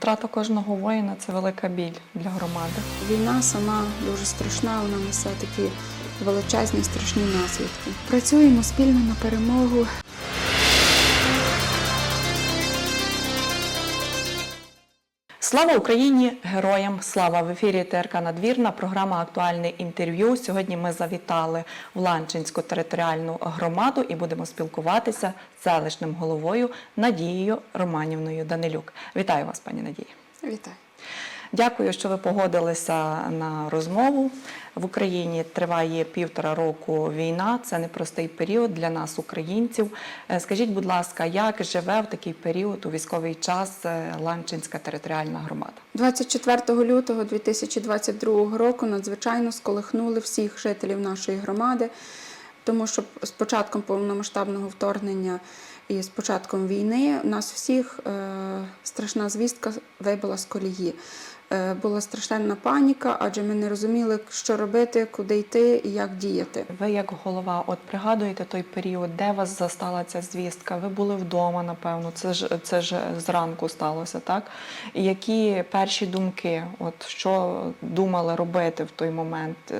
Втрата кожного воїна це велика біль для громади. Війна сама дуже страшна, вона несе такі величезні страшні наслідки. Працюємо спільно на перемогу. Слава Україні! Героям слава в ефірі ТРК Надвірна. Програма Актуальне інтерв'ю. Сьогодні ми завітали в Ланчинську територіальну громаду і будемо спілкуватися з селищним головою Надією Романівною Данилюк. Вітаю вас, пані Надія. Вітаю. Дякую, що ви погодилися на розмову. В Україні триває півтора року війна. Це непростий період для нас, українців. Е, Скажіть, будь ласка, як живе в такий період у військовий час е, Ланчинська територіальна громада? 24 лютого 2022 року надзвичайно сколихнули всіх жителів нашої громади, тому що з початком повномасштабного вторгнення і з початком війни нас всіх е, страшна звістка вибила з колії. Е, була страшенна паніка, адже ми не розуміли, що робити, куди йти і як діяти. Ви як голова, от пригадуєте той період, де вас застала ця звістка? Ви були вдома, напевно, це ж це ж зранку сталося, так? Які перші думки? От що думали робити в той момент?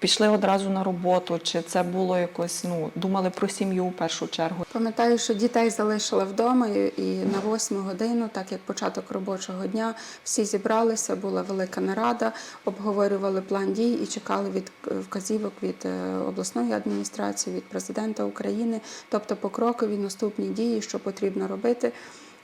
Пішли одразу на роботу, чи це було якось, ну, думали про сім'ю в першу чергу? Пам'ятаю, що дітей залишила вдома, і на восьму годину, так як початок робочого дня, всі зібралися, була велика нарада, обговорювали план дій і чекали від вказівок від е, обласної адміністрації, від президента України, тобто покрокові наступні дії, що потрібно робити.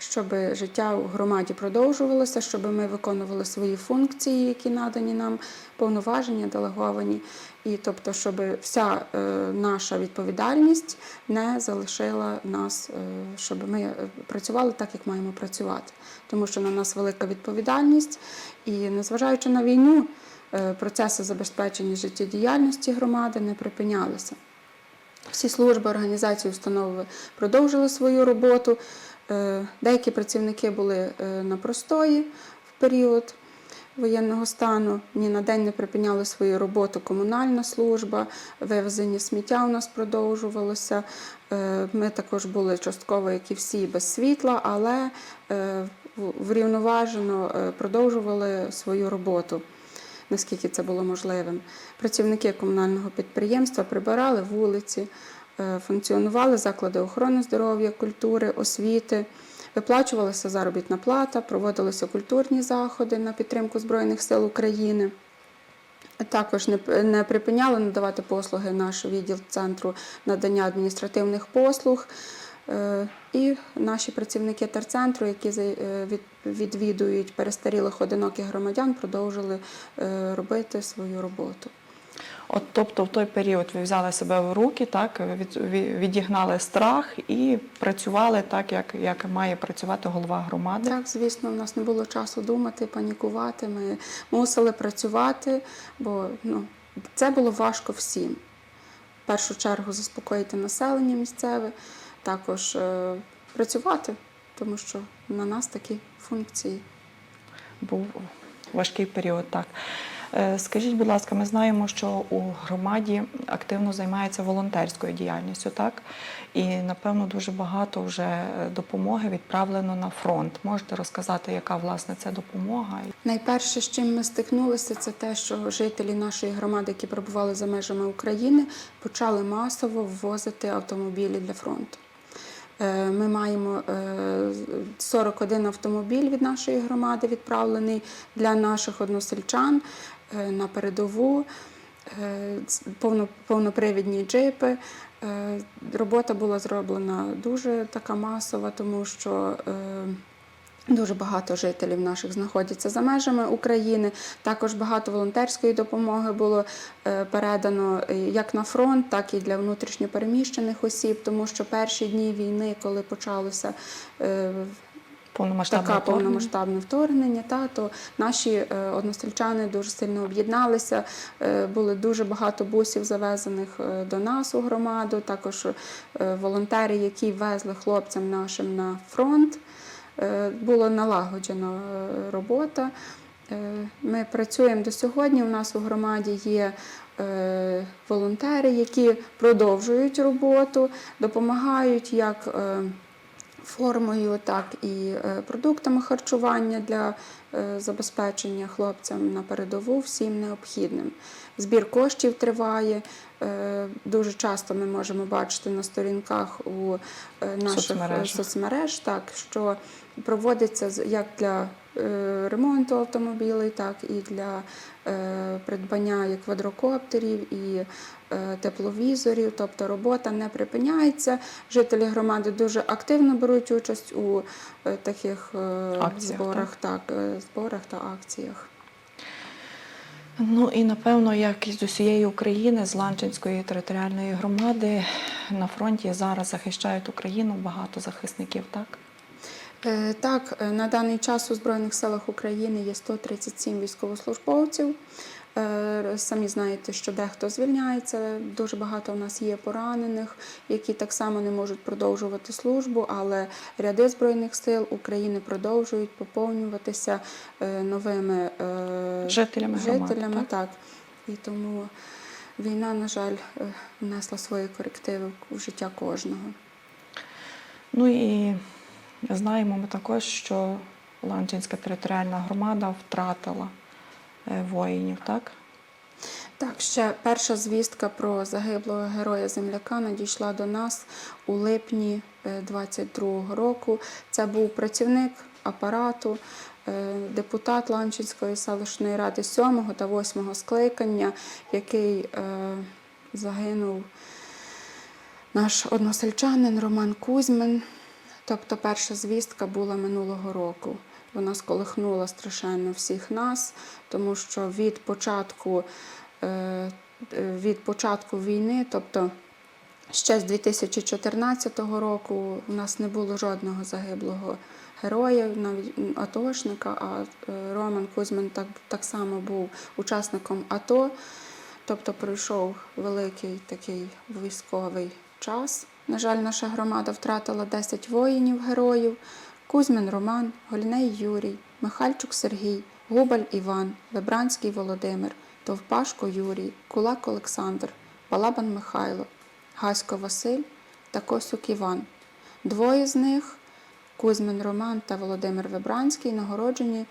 Щоб життя у громаді продовжувалося, щоб ми виконували свої функції, які надані нам, повноваження, делеговані, і тобто, щоб вся е, наша відповідальність не залишила нас, е, щоб ми е, працювали так, як маємо працювати. Тому що на нас велика відповідальність, і незважаючи на війну, процеси забезпечення життєдіяльності громади не припинялися. Всі служби, організації, установи продовжили свою роботу. Е, Деякі працівники були е, на простої в період воєнного стану. Ні на день не припиняли свою роботу комунальна служба, вивезення сміття у нас продовжувалося. Е, Ми також були частково, як і всі, без світла, але врівноважено продовжували свою роботу наскільки це було можливим. Працівники комунального підприємства прибирали вулиці, функціонували заклади охорони здоров'я, культури, освіти, виплачувалася заробітна плата, проводилися культурні заходи на підтримку Збройних сил України. Також не, припиняли надавати послуги наш відділ центру надання адміністративних послуг. Е, І наші працівники терцентру, які е, від- відвідують перестарілих одиноких громадян, продовжили е, робити свою роботу. От, тобто, в той період ви взяли себе в руки, так від, відігнали страх і працювали так, як, як має працювати голова громади. Так, звісно, в нас не було часу думати, панікувати. Ми мусили працювати, бо ну, це було важко всім. В першу чергу заспокоїти населення місцеве, також е, працювати, тому що на нас такі функції. Був важкий період, так. Е, Скажіть, будь ласка, ми знаємо, що у громаді активно займається волонтерською діяльністю, так? І напевно дуже багато вже е, допомоги відправлено на фронт. Можете розказати, яка власне це допомога? Найперше, з чим ми стикнулися, це те, що жителі нашої громади, які перебували за межами України, почали масово ввозити автомобілі для фронту. Е, Ми маємо е, 41 автомобіль від нашої громади відправлений для наших односельчан на передову, е, повнопривідні джипи. Е, Робота була зроблена дуже така масова, тому що е, Дуже багато жителів наших знаходяться за межами України. Також багато волонтерської допомоги було е, передано е, як на фронт, так і для внутрішньопереміщених осіб, тому що перші дні війни, коли почалося е, Повномасштабне вторгнення? повномасштабне вторгнення, та, то наші е, односельчани дуже сильно об'єдналися. Е, Було дуже багато бусів завезених е, до нас у громаду. Також е, волонтери, які везли хлопцям нашим на фронт. Е, Була налагоджена е, робота. Е, Ми працюємо до сьогодні. У нас у громаді є е, волонтери, які продовжують роботу, допомагають як е, формою, так і е, продуктами харчування для е, забезпечення хлопцям на передову всім необхідним. Збір коштів триває. Е, Дуже часто ми можемо бачити на сторінках у наших соцмереж, соцмереж, так що проводиться як для ремонту автомобілів, так і для е, придбання і квадрокоптерів і е, тепловізорів. Тобто робота не припиняється. Жителі громади дуже активно беруть участь у е, таких е, Акціях, зборах, так, е, зборах та акціях. Ну і напевно, як і з усієї України, з Ланчинської територіальної громади на фронті зараз захищають Україну багато захисників, так? Е, Так, е, на даний час у Збройних силах України є 137 військовослужбовців. Е, Самі знаєте, що дехто звільняється, дуже багато у нас є поранених, які так само не можуть продовжувати службу, але ряди Збройних сил України продовжують поповнюватися новими е, Жителями громади, так? так. І тому війна, на жаль, внесла свої корективи в життя кожного. Ну і знаємо ми також, що Ланчинська територіальна громада втратила е, воїнів, так? Так, ще перша звістка про загиблого героя земляка надійшла до нас у липні 22-го року. Це був працівник апарату, е, депутат Ланчинської селищної ради 7-го та 8-го скликання, який е, загинув наш односельчанин Роман Кузьмин. Тобто перша звістка була минулого року. Вона сколихнула страшенно всіх нас, тому що від початку, е, е, від початку війни, тобто ще з 2014 року, у нас не було жодного загиблого героя, навіть атошника, а е, Роман Кузьмин так, так само був учасником АТО. Тобто пройшов великий такий військовий час. На жаль, наша громада втратила 10 воїнів-героїв: Кузьмин Роман, Голіней Юрій, Михальчук Сергій, Губаль Іван, Вебранський Володимир, Товпашко Юрій, Кулак Олександр, Балабан Михайло, Гасько Василь та Косюк Іван. Двоє з них Кузьмин Роман та Володимир Вебранський нагороджені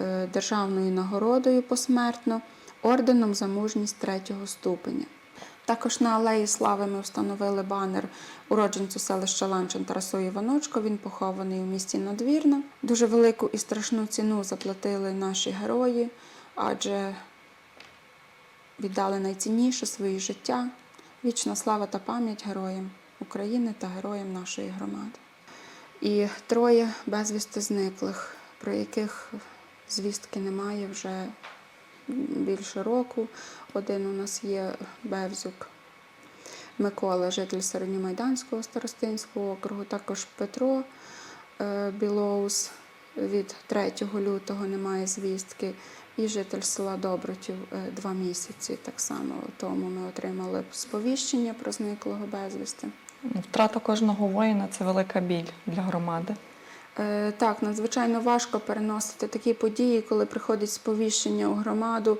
е, державною нагородою посмертно орденом за мужність третього ступеня. Також на Алеї Слави ми встановили банер уродженцю селища Ланчин Тарасу Іваночко. Він похований у місті Надвірна. Дуже велику і страшну ціну заплатили наші герої, адже віддали найцінніше свої життя. Вічна слава та пам'ять героям України та героям нашої громади. І троє безвісти зниклих, про яких звістки немає вже більше року. Один у нас є Бевзюк Микола, житель Середньомайданського старостинського округу, також Петро е, Білоус від 3 лютого немає звістки. І житель села Добротів е, два місяці. Так само тому ми отримали сповіщення про зниклого безвісти. Ну, Втрата кожного воїна це велика біль для громади. Е, Так, надзвичайно важко переносити такі події, коли приходить сповіщення у громаду,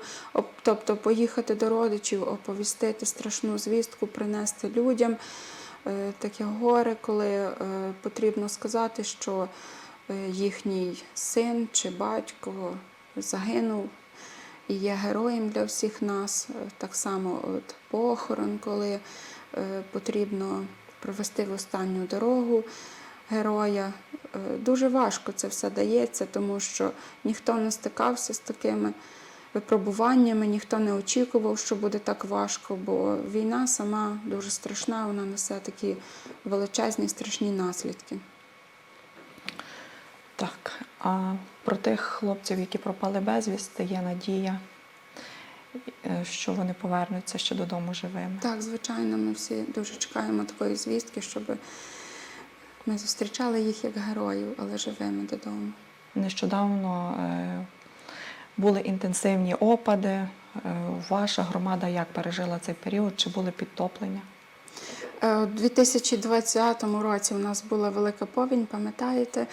тобто поїхати до родичів, оповістити страшну звістку, принести людям е, таке горе, коли е, потрібно сказати, що їхній син чи батько загинув і є героєм для всіх нас. Так само от похорон, коли потрібно провести в останню дорогу героя. Е, Дуже важко це все дається, тому що ніхто не стикався з такими випробуваннями, ніхто не очікував, що буде так важко, бо війна сама дуже страшна, вона несе такі величезні страшні наслідки. Так, а про тих хлопців, які пропали безвісти, є надія, е, що вони повернуться ще додому живими. Так, звичайно, ми всі дуже чекаємо такої звістки, щоб ми зустрічали їх як героїв, але живими додому. Нещодавно е, були інтенсивні опади. Е, Ваша громада як пережила цей період? Чи були підтоплення? Е, У 2020 році у нас була велика повінь, пам'ятаєте?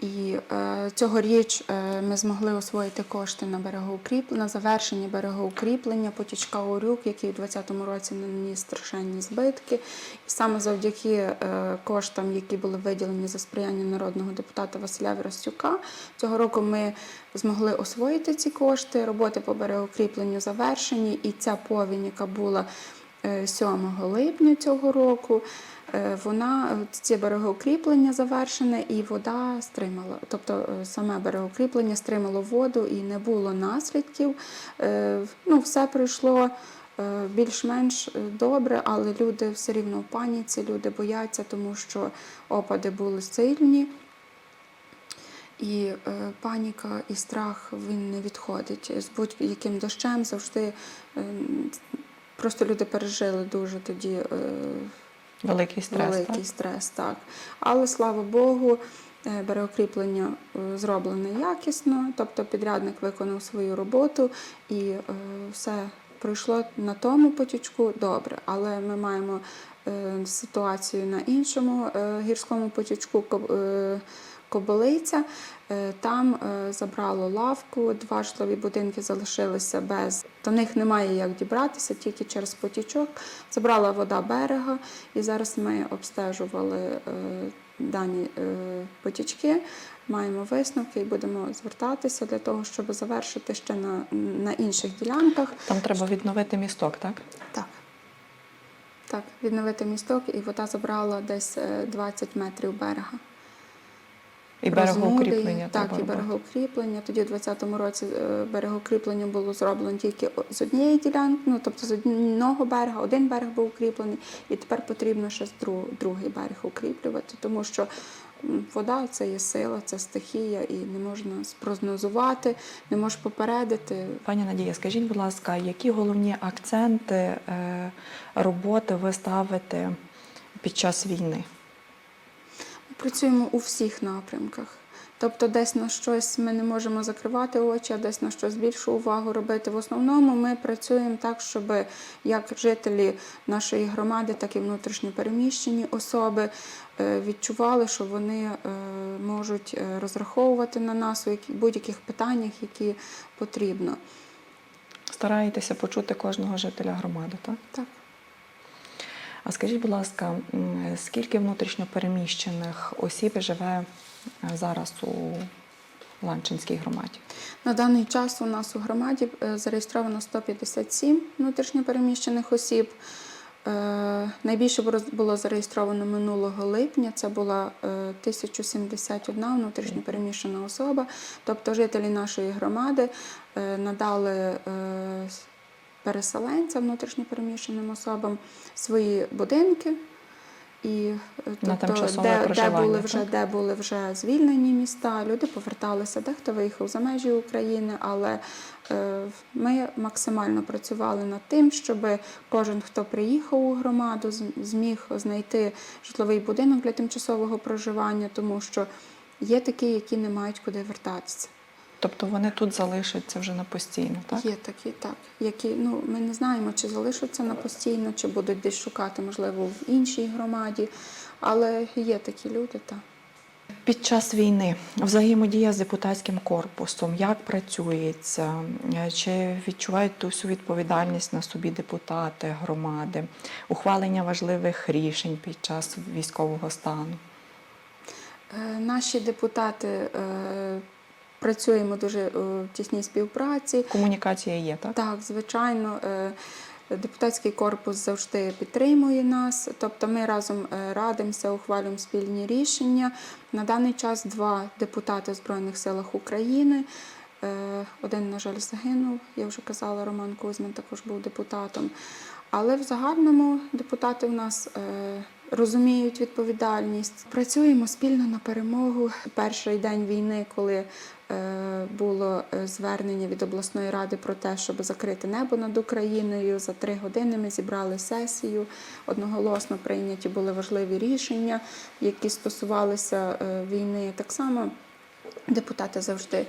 І е, цьогоріч е, ми змогли освоїти кошти на берегоукріплення, на завершення берегоукріплення потічка Орюк, який у 2020 році наніс страшенні збитки. І саме завдяки коштам, які були виділені за сприяння народного депутата Василя Віростюка, цього року ми змогли освоїти ці кошти. Роботи по берегоукріпленню завершені, і ця повінь, яка була 7 липня цього року. е, Вона ці берегоукріплення завершене, і вода стримала. Тобто е, саме берегоукріплення стримало воду і не було наслідків. Е, Ну, все пройшло е, більш-менш е, добре, але люди все рівно в паніці, люди бояться, тому що опади були сильні. І е, паніка і страх він не відходить. З будь-яким дощем завжди е, просто люди пережили дуже тоді е, Великий стрес. великий так? стрес. Так. Але слава Богу, е, береокріплення е, зроблене якісно, тобто підрядник виконав свою роботу і е, все пройшло на тому потічку добре. Але ми маємо е, ситуацію на іншому е, гірському потічку. Коб- Кобилиця, Е, там е, забрало лавку, два житлові будинки залишилися без. До них немає як дібратися, тільки через потічок. Забрала вода берега, і зараз ми обстежували е, дані потічки, маємо висновки і будемо звертатися для того, щоб завершити ще на, на інших ділянках. Там треба відновити місток, так? Так. Так, відновити місток, і вода забрала десь е, 20 метрів берега. І берегоукріплення. Так, і берегоукріплення. Тоді, у 2020 році, е, берегоукріплення було зроблено тільки з однієї ділянки, ну тобто з одного берега, один берег був укріплений, і тепер потрібно ще другий берег укріплювати, тому що вода це є сила, це стихія, і не можна спрогнозувати, не можеш попередити. Пані Надія, скажіть, будь ласка, які головні акценти е, роботи ви ставите під час війни? Працюємо у всіх напрямках. Тобто, десь на щось ми не можемо закривати очі, а десь на щось більшу увагу робити. В основному ми працюємо так, щоб як жителі нашої громади, так і внутрішньо переміщені особи е, відчували, що вони е, можуть е, розраховувати на нас у будь-яких питаннях, які потрібно. Стараєтеся почути кожного жителя громади, так? Так. А скажіть, будь ласка, скільки внутрішньо переміщених осіб живе е, зараз у Ланчинській громаді? На даний час у нас у громаді е, зареєстровано 157 внутрішньопереміщених осіб. Е, Найбільше було- зареєстровано минулого липня. Це була е, 1071 внутрішньопереміщена особа. Тобто жителі нашої громади надали переселенцям, внутрішньопереміщеним особам свої будинки. І е, тобто, де, де, були вже, так? де були вже звільнені міста, люди поверталися, дехто виїхав за межі України, але е, ми максимально працювали над тим, щоб кожен, хто приїхав у громаду, зміг знайти житловий будинок для тимчасового проживання, тому що є такі, які не мають куди вертатися. Тобто вони тут залишаться вже на постійно, так? Є такі, так, які ну ми не знаємо, чи залишаться на постійно, чи будуть десь шукати, можливо, в іншій громаді, але є такі люди, так. Під час війни взаємодія з депутатським корпусом, як працюється, чи відчувають ту всю відповідальність на собі депутати громади, ухвалення важливих рішень під час військового стану? Е, Наші депутати е, працюємо дуже е, в тісній співпраці. Комунікація є, так? Так, звичайно, е, депутатський корпус завжди підтримує нас, тобто ми разом е, радимося, ухвалюємо спільні рішення. На даний час два депутати в Збройних силах України. Один, на жаль, загинув. Я вже казала, Роман Кузьмин також був депутатом. Але в загальному депутати в нас розуміють відповідальність. Працюємо спільно на перемогу. Перший день війни, коли було е, звернення від обласної ради про те, щоб закрити небо над Україною. За три години ми зібрали сесію. Одноголосно прийняті були важливі рішення, які стосувалися е, війни. Так само депутати завжди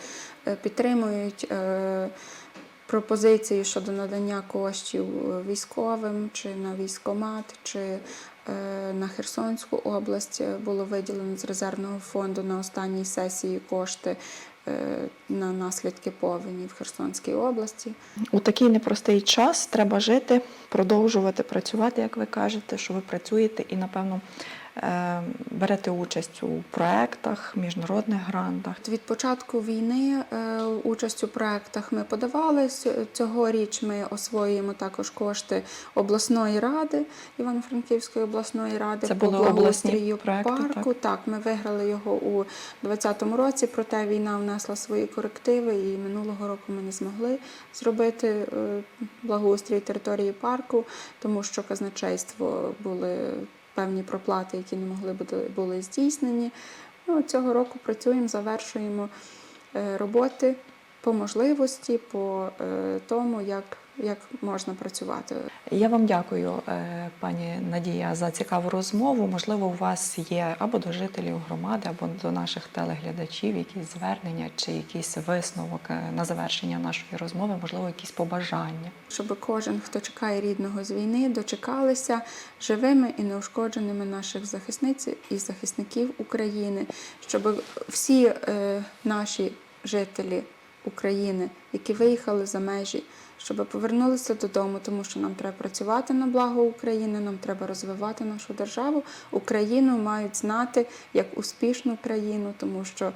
е, підтримують. е, Пропозиції щодо надання коштів е, військовим чи на військомат, чи е, на Херсонську область е, було виділено з резервного фонду на останній сесії кошти е, на наслідки повені в Херсонській області. У такий непростий час треба жити, продовжувати працювати, як ви кажете, що ви працюєте і, напевно, е, берете участь у проєктах, міжнародних грантах. Від початку війни е, участь у проектах ми подавались. Цьогоріч ми освоюємо також кошти обласної ради Івано-Франківської обласної ради Це по благоустрію парку. Так? ми виграли його у 2020 році, проте війна внесла свої корективи, і минулого року ми не змогли зробити е, благоустрій території парку, тому що казначейство були певні проплати, які не могли бути були здійснені. Ну, цього року працюємо, завершуємо е, роботи по можливості, по е, тому, як, як можна працювати. Я вам дякую, е, пані Надія, за цікаву розмову. Можливо, у вас є або до жителів громади, або до наших телеглядачів якісь звернення чи якийсь висновок е, на завершення нашої розмови, можливо, якісь побажання. Щоб кожен, хто чекає рідного з війни, дочекалися живими і неушкодженими наших захисниць і захисників України, щоб всі е, наші жителі України, які виїхали за межі, щоб повернулися додому, тому що нам треба працювати на благо України, нам треба розвивати нашу державу. Україну мають знати як успішну країну, тому що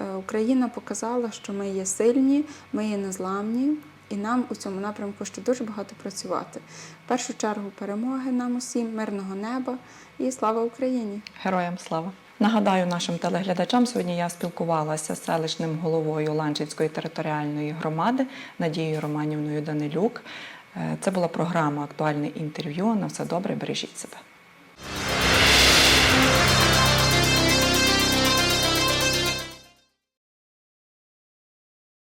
е, Україна показала, що ми є сильні, ми є незламні. І нам у цьому напрямку ще дуже багато працювати. В першу чергу перемоги нам усім, мирного неба і слава Україні! Героям слава! Нагадаю нашим телеглядачам, сьогодні я спілкувалася з селищним головою Ланчинської територіальної громади Надією Романівною Данилюк. Е, Це була програма Актуальне інтерв'ю. На все добре, бережіть себе.